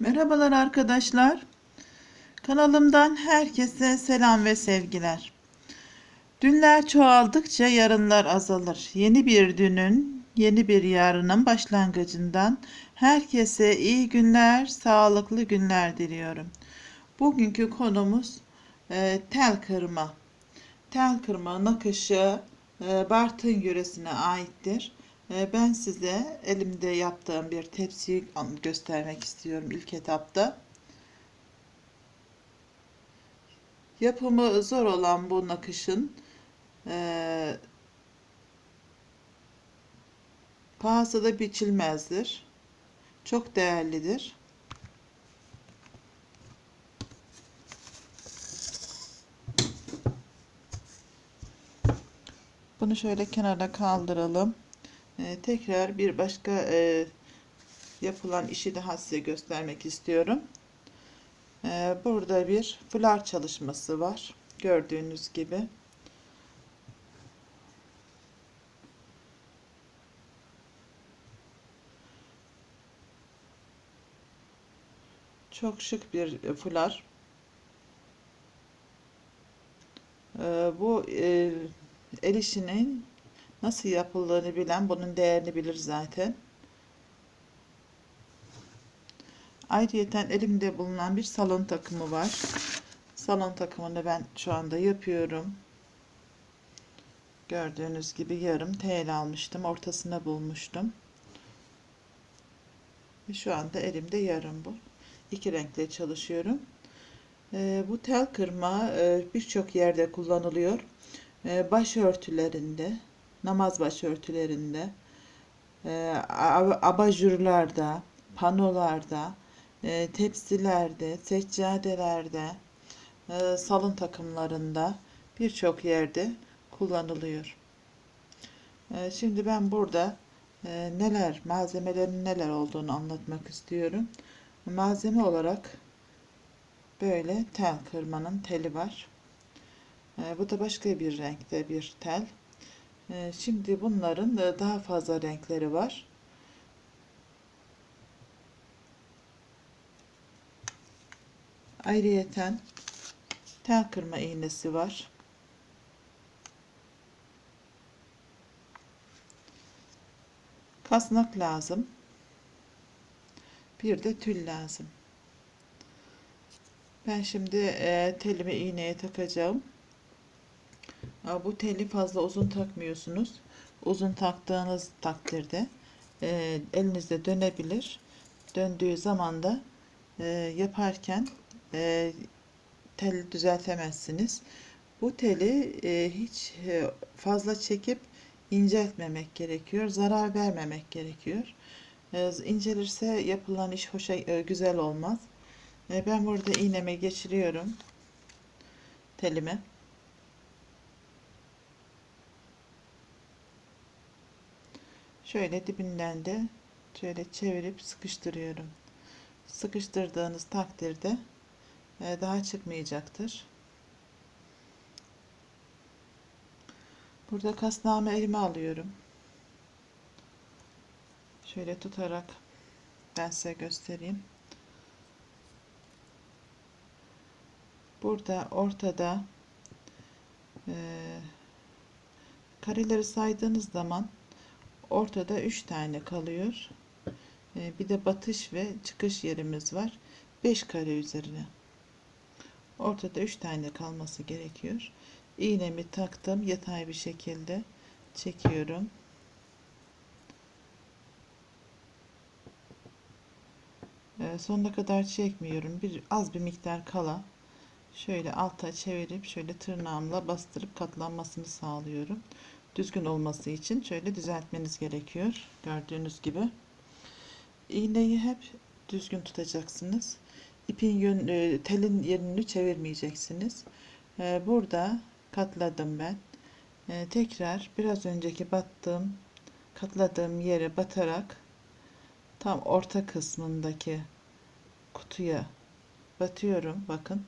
Merhabalar arkadaşlar. Kanalımdan herkese selam ve sevgiler. Dünler çoğaldıkça yarınlar azalır. Yeni bir dünün, yeni bir yarının başlangıcından herkese iyi günler, sağlıklı günler diliyorum. Bugünkü konumuz e, tel kırma. Tel kırma nakışı e, Bartın yöresine aittir. E, ben size elimde yaptığım bir tepsiyi göstermek istiyorum ilk etapta. Yapımı zor olan bu nakışın e, pahası da biçilmezdir. Çok değerlidir. Bunu şöyle kenara kaldıralım. Ee, tekrar bir başka e, yapılan işi daha size göstermek istiyorum. Ee, burada bir fular çalışması var. Gördüğünüz gibi. Çok şık bir e, fular. Ee, bu e, el işinin nasıl yapıldığını bilen bunun değerini bilir zaten. Ayrıyeten elimde bulunan bir salon takımı var. Salon takımını ben şu anda yapıyorum. Gördüğünüz gibi yarım TL almıştım. Ortasına bulmuştum. Ve şu anda elimde yarım bu. İki renkle çalışıyorum. Ee, bu tel kırma e, birçok yerde kullanılıyor. Ee, başörtülerinde, namaz başörtülerinde, e, ab- abajurlarda, panolarda, e, tepsilerde, seccadelerde, e, salon takımlarında birçok yerde kullanılıyor. E, Şimdi ben burada e, neler, malzemelerin neler olduğunu anlatmak istiyorum. Malzeme olarak böyle tel kırmanın teli var. Bu da başka bir renkte bir tel. E, Şimdi bunların da daha fazla renkleri var. Ayrıyeten tel kırma iğnesi var. Kasnak lazım. Bir de tül lazım. Ben şimdi e, telimi iğneye takacağım. Bu teli fazla uzun takmıyorsunuz. Uzun taktığınız takdirde e, elinizde dönebilir. Döndüğü zaman da e, yaparken e, teli düzeltemezsiniz. Bu teli e, hiç e, fazla çekip inceltmemek gerekiyor. Zarar vermemek gerekiyor. E, incelirse yapılan iş hoşa e, güzel olmaz. E, ben burada iğneme geçiriyorum telimi. Şöyle dibinden de şöyle çevirip sıkıştırıyorum. Sıkıştırdığınız takdirde e, daha çıkmayacaktır. Burada kasnağımı elime alıyorum. Şöyle tutarak ben size göstereyim. Burada ortada e, kareleri saydığınız zaman ortada 3 tane kalıyor. E, bir de batış ve çıkış yerimiz var. 5 kare üzerine. Ortada 3 tane kalması gerekiyor. İğnemi taktım. Yatay bir şekilde çekiyorum. E, sonuna kadar çekmiyorum. Bir az bir miktar kala şöyle alta çevirip şöyle tırnağımla bastırıp katlanmasını sağlıyorum. Düzgün olması için şöyle düzeltmeniz gerekiyor. Gördüğünüz gibi. İğneyi hep düzgün tutacaksınız. İpin yön, e, telin yönünü çevirmeyeceksiniz. E, Burada katladım ben. E, Tekrar biraz önceki battığım katladığım yere batarak tam orta kısmındaki kutuya batıyorum. Bakın.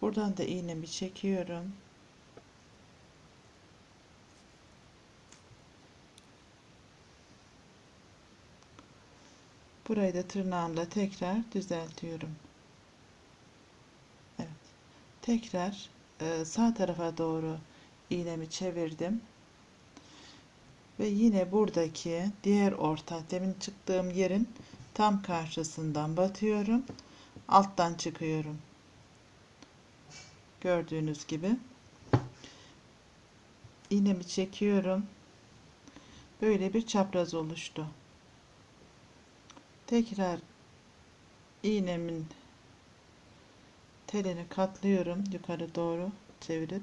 Buradan da iğnemi çekiyorum. Burayı da tırnağımla tekrar düzeltiyorum. Evet. Tekrar e, sağ tarafa doğru iğnemi çevirdim. Ve yine buradaki diğer orta demin çıktığım yerin tam karşısından batıyorum. Alttan çıkıyorum. Gördüğünüz gibi. iğnemi çekiyorum. Böyle bir çapraz oluştu. Tekrar iğnemin telini katlıyorum yukarı doğru çevirip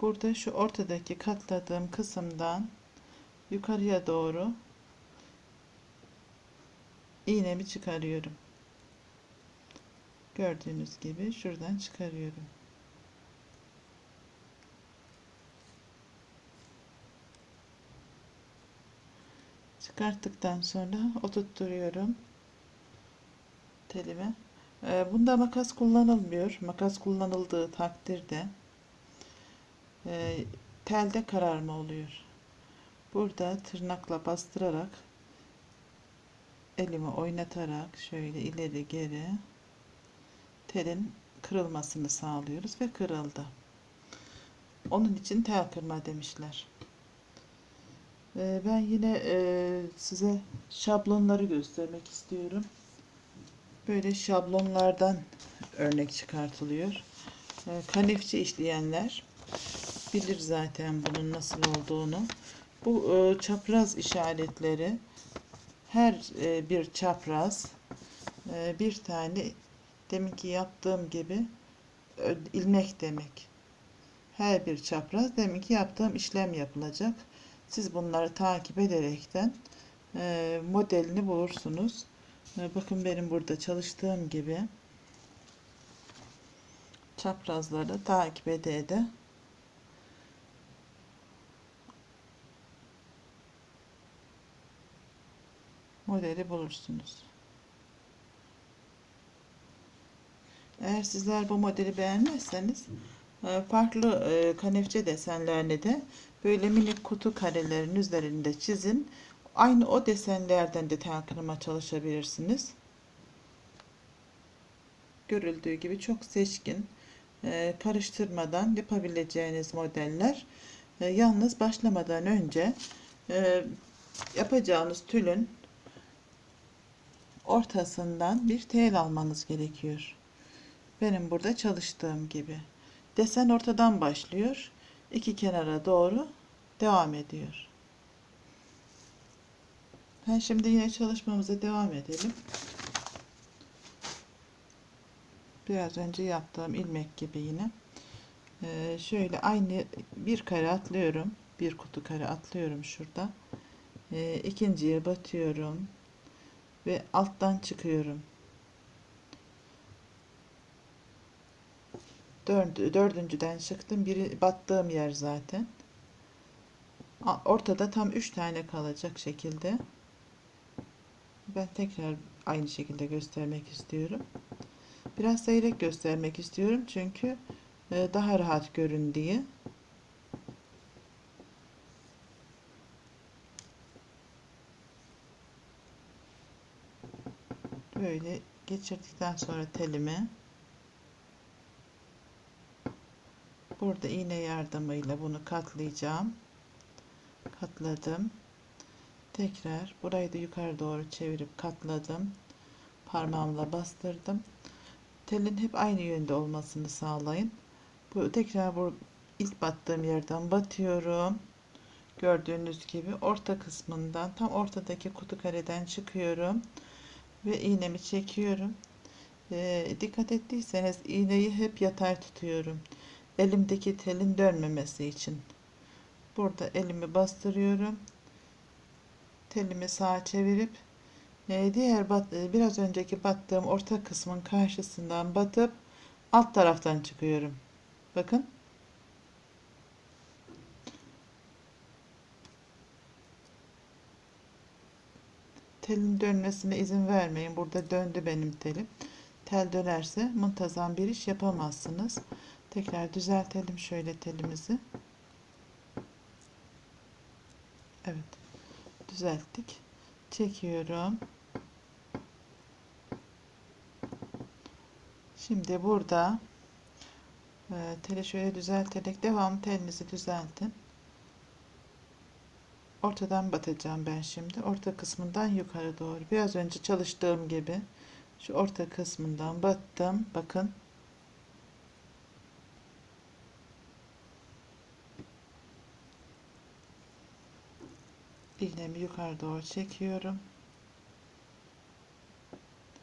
burada şu ortadaki katladığım kısımdan yukarıya doğru iğnemi çıkarıyorum. Gördüğünüz gibi şuradan çıkarıyorum. Çıkarttıktan sonra oturtturuyorum telimi. Ee, bunda makas kullanılmıyor. Makas kullanıldığı takdirde e, telde kararma oluyor. Burada tırnakla bastırarak elimi oynatarak şöyle ileri geri telin kırılmasını sağlıyoruz ve kırıldı. Onun için tel kırma demişler. Ee, ben yine e, size şablonları göstermek istiyorum. Böyle şablonlardan örnek çıkartılıyor. Ee, kanefçi işleyenler bilir zaten bunun nasıl olduğunu. Bu e, çapraz işaretleri her e, bir çapraz bir tane deminki yaptığım gibi ilmek demek. Her bir çapraz deminki yaptığım işlem yapılacak. Siz bunları takip ederekten e, modelini bulursunuz. E, bakın benim burada çalıştığım gibi çaprazları takip ede ede modeli bulursunuz. Eğer sizler bu modeli beğenmezseniz farklı e, kanefçe desenlerini de böyle minik kutu karelerin üzerinde çizin. Aynı o desenlerden de tel kırma çalışabilirsiniz. Görüldüğü gibi çok seçkin, e, karıştırmadan yapabileceğiniz modeller. Yalnız başlamadan önce yapacağınız tülün ortasından bir tel almanız gerekiyor. Benim burada çalıştığım gibi. Desen ortadan başlıyor. iki kenara doğru devam ediyor. Ben şimdi yine çalışmamıza devam edelim. Biraz önce yaptığım ilmek gibi yine. Ee, şöyle aynı bir kare atlıyorum. Bir kutu kare atlıyorum şurada. Ee, ikinciye batıyorum. Ve alttan çıkıyorum. Dördü, dördüncüden çıktım. Biri battığım yer zaten. Ortada tam üç tane kalacak şekilde. Ben tekrar aynı şekilde göstermek istiyorum. Biraz seyrek göstermek istiyorum çünkü e, daha rahat görün diye. Böyle geçirdikten sonra telimi burada iğne yardımıyla bunu katlayacağım. Katladım. Tekrar burayı da yukarı doğru çevirip katladım. Parmağımla bastırdım. Telin hep aynı yönde olmasını sağlayın. Bu tekrar bu ilk battığım yerden batıyorum. Gördüğünüz gibi orta kısmından tam ortadaki kutu kareden çıkıyorum ve iğnemi çekiyorum. E, dikkat ettiyseniz iğneyi hep yatay tutuyorum. Elimdeki telin dönmemesi için. Burada elimi bastırıyorum. Telimi sağa çevirip e, diğer bat, e, biraz önceki battığım orta kısmın karşısından batıp alt taraftan çıkıyorum. Bakın. telin dönmesine izin vermeyin. Burada döndü benim telim. Tel dönerse muntazam bir iş yapamazsınız. Tekrar düzeltelim şöyle telimizi. Evet. Düzelttik. Çekiyorum. Şimdi burada e, teli şöyle düzelterek devamlı telinizi düzeltin. Ortadan batacağım ben şimdi. Orta kısmından yukarı doğru. Biraz önce çalıştığım gibi şu orta kısmından battım. Bakın. İğnemi yukarı doğru çekiyorum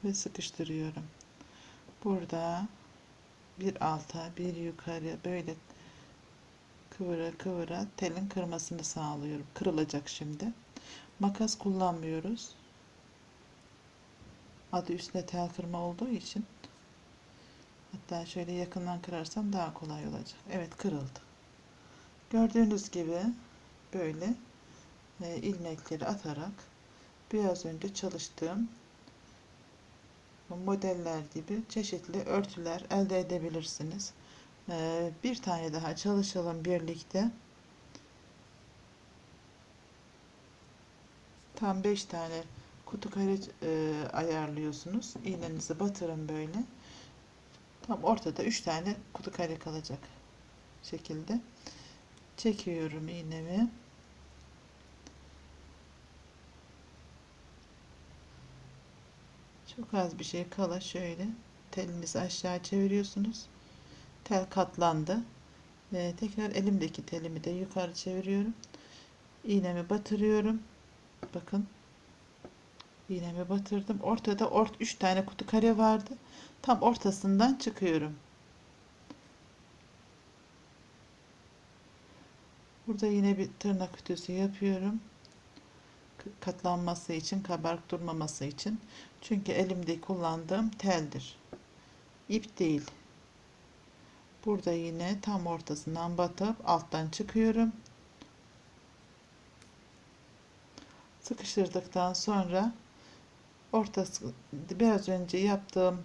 ve sıkıştırıyorum. Burada bir alta bir yukarı böyle kıvıra kıvıra telin kırmasını sağlıyorum. Kırılacak şimdi. Makas kullanmıyoruz. Adı üstünde tel kırma olduğu için hatta şöyle yakından kırarsam daha kolay olacak. Evet kırıldı. Gördüğünüz gibi böyle e, ilmekleri atarak biraz önce çalıştığım modeller gibi çeşitli örtüler elde edebilirsiniz. E, bir tane daha çalışalım birlikte. Tam 5 tane kutu kare e, ayarlıyorsunuz. İğnenizi batırın böyle. Tam ortada 3 tane kutu kare kalacak şekilde. Çekiyorum iğnemi. Çok az bir şey kala şöyle telinizi aşağı çeviriyorsunuz. Tel katlandı. Ee, tekrar elimdeki telimi de yukarı çeviriyorum. İğnemi batırıyorum. Bakın. İğnemi batırdım. Ortada ort 3 tane kutu kare vardı. Tam ortasından çıkıyorum. Burada yine bir tırnak ütüsü yapıyorum katlanması için, kabarık durmaması için. Çünkü elimde kullandığım teldir. İp değil. Burada yine tam ortasından batıp alttan çıkıyorum. Sıkıştırdıktan sonra ortası biraz önce yaptığım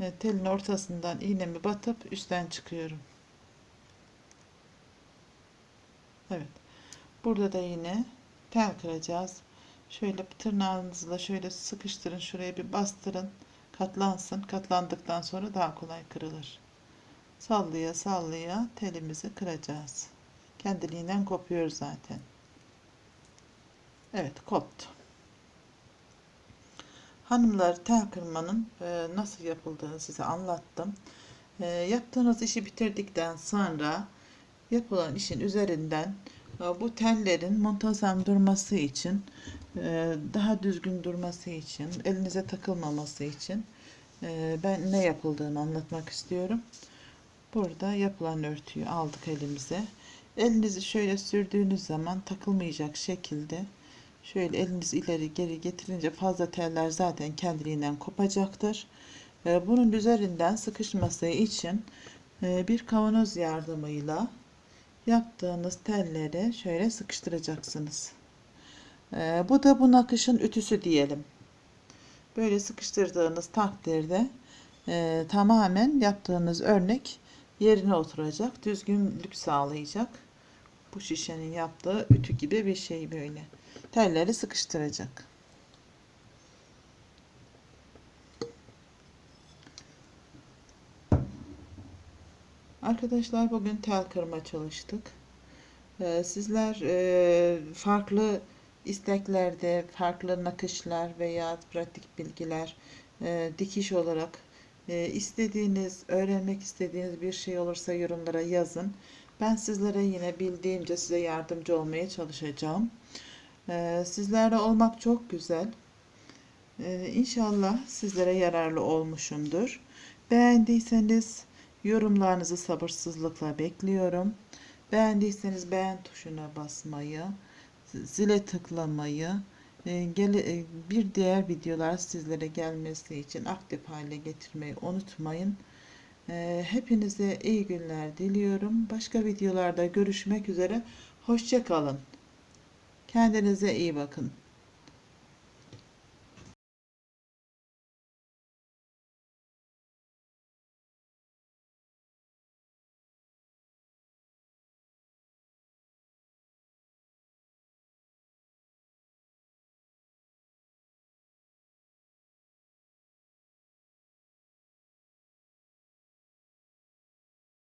e, telin ortasından iğnemi batıp üstten çıkıyorum. Evet. Burada da yine tel kıracağız. Şöyle tırnağınızla şöyle sıkıştırın. Şuraya bir bastırın. Katlansın. Katlandıktan sonra daha kolay kırılır. Sallaya sallaya telimizi kıracağız. Kendiliğinden kopuyor zaten. Evet koptu. Hanımlar tel kırmanın e, nasıl yapıldığını size anlattım. E, yaptığınız işi bitirdikten sonra yapılan işin üzerinden bu tellerin muntazam durması için e, daha düzgün durması için elinize takılmaması için e, ben ne yapıldığını anlatmak istiyorum. Burada yapılan örtüyü aldık elimize. Elinizi şöyle sürdüğünüz zaman takılmayacak şekilde şöyle elinizi ileri geri getirince fazla teller zaten kendiliğinden kopacaktır. Bunun üzerinden sıkışması için bir kavanoz yardımıyla yaptığınız telleri şöyle sıkıştıracaksınız. Ee, bu da bu nakışın ütüsü diyelim. Böyle sıkıştırdığınız takdirde e, tamamen yaptığınız örnek yerine oturacak. Düzgünlük sağlayacak. Bu şişenin yaptığı ütü gibi bir şey böyle. Telleri sıkıştıracak. Arkadaşlar bugün tel kırma çalıştık. Ee, sizler e, farklı isteklerde, farklı nakışlar veya pratik bilgiler, e, dikiş olarak e, istediğiniz, öğrenmek istediğiniz bir şey olursa yorumlara yazın. Ben sizlere yine bildiğimce size yardımcı olmaya çalışacağım. E, sizlerle olmak çok güzel. E, inşallah sizlere yararlı olmuşumdur. Beğendiyseniz Yorumlarınızı sabırsızlıkla bekliyorum. Beğendiyseniz beğen tuşuna basmayı, zile tıklamayı, e, e, bir diğer videolar sizlere gelmesi için aktif hale getirmeyi unutmayın. E, hepinize iyi günler diliyorum. Başka videolarda görüşmek üzere. Hoşçakalın. Kendinize iyi bakın.